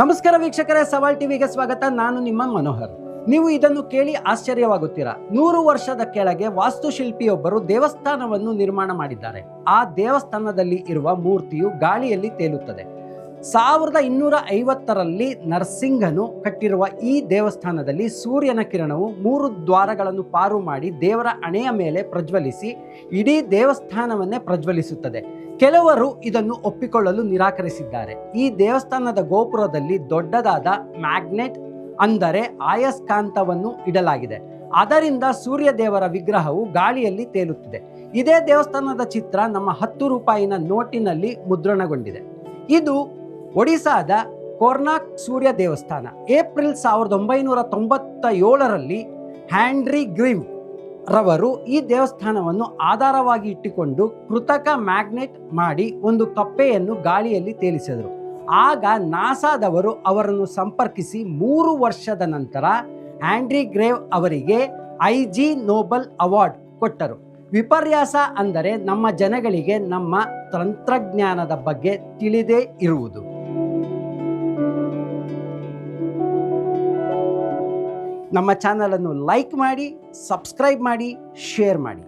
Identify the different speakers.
Speaker 1: ನಮಸ್ಕಾರ ವೀಕ್ಷಕರೇ, ಸವಾಲ್ ಟಿವಿಗೆ ಸ್ವಾಗತ. ನಾನು ನಿಮ್ಮ ಮನೋಹರ್. ನೀವು ಇದನ್ನು ಕೇಳಿ ಆಶ್ಚರ್ಯವಾಗುತ್ತೀರಾ? ನೂರು ವರ್ಷದ ಕೆಳಗೆ ವಾಸ್ತುಶಿಲ್ಪಿಯೊಬ್ಬರು ದೇವಸ್ಥಾನವನ್ನು ನಿರ್ಮಾಣ ಮಾಡಿದ್ದಾರೆ. ಆ ದೇವಸ್ಥಾನದಲ್ಲಿ ಇರುವ ಮೂರ್ತಿಯು ಗಾಳಿಯಲ್ಲಿ ತೇಲುತ್ತದೆ. ಸಾವಿರದ ಇನ್ನೂರ ಐವತ್ತರಲ್ಲಿ ನರಸಿಂಹನು ಕಟ್ಟಿರುವ ಈ ದೇವಸ್ಥಾನದಲ್ಲಿ ಸೂರ್ಯನ ಕಿರಣವು ಮೂರು ದ್ವಾರಗಳನ್ನು ಪಾರು ಮಾಡಿ ದೇವರ ಅಣೆಯ ಮೇಲೆ ಪ್ರಜ್ವಲಿಸಿ, ಇಡೀ ದೇವಸ್ಥಾನವನ್ನೇ ಪ್ರಜ್ವಲಿಸುತ್ತದೆ. ಕೆಲವರು ಇದನ್ನು ಒಪ್ಪಿಕೊಳ್ಳಲು ನಿರಾಕರಿಸಿದ್ದಾರೆ. ಈ ದೇವಸ್ಥಾನದ ಗೋಪುರದಲ್ಲಿ ದೊಡ್ಡದಾದ ಮ್ಯಾಗ್ನೆಟ್ ಅಂದರೆ ಆಯಸ್ಕಾಂತವನ್ನು ಇಡಲಾಗಿದೆ. ಅದರಿಂದ ಸೂರ್ಯ ದೇವರ ವಿಗ್ರಹವು ಗಾಳಿಯಲ್ಲಿ ತೇಲುತ್ತಿದೆ. ಇದೇ ದೇವಸ್ಥಾನದ ಚಿತ್ರ ನಮ್ಮ ಹತ್ತು ರೂಪಾಯಿನ ನೋಟಿನಲ್ಲಿ ಮುದ್ರಣಗೊಂಡಿದೆ. ಇದು ಒಡಿಸಾದ ಕೋರ್ನಾಕ್ ಸೂರ್ಯ ದೇವಸ್ಥಾನ. ಏಪ್ರಿಲ್ ಸಾವಿರದ ಒಂಬೈನೂರ ತೊಂಬತ್ತ ಏಳರಲ್ಲಿ ಹ್ಯಾಂಡ್ರಿ ಗ್ರಿವ್ ರವರು ಈ ದೇವಸ್ಥಾನವನ್ನು ಆಧಾರವಾಗಿ ಇಟ್ಟುಕೊಂಡು ಕೃತಕ ಮ್ಯಾಗ್ನೆಟ್ ಮಾಡಿ ಒಂದು ಕಪ್ಪೆಯನ್ನು ಗಾಳಿಯಲ್ಲಿ ತೇಲಿಸಿದರು. ಆಗ ನಾಸಾದವರು ಅವರನ್ನು ಸಂಪರ್ಕಿಸಿ ಮೂರು ವರ್ಷದ ನಂತರ ಆಂಡ್ರಿ ಗ್ರೇವ್ ಅವರಿಗೆ ಐ ಜಿ ನೋಬಲ್ ಅವಾರ್ಡ್ ಕೊಟ್ಟರು. ವಿಪರ್ಯಾಸ ಅಂದರೆ ನಮ್ಮ ಜನಗಳಿಗೆ ನಮ್ಮ ತಂತ್ರಜ್ಞಾನದ ಬಗ್ಗೆ ತಿಳಿದೇ ಇರುವುದು. ನಮ್ಮ ಚಾನಲನ್ನು ಲೈಕ್ ಮಾಡಿ ಸಬ್ಸ್ಕ್ರೈಬ್ ಮಾಡಿ ಶೇರ್ ಮಾಡಿ.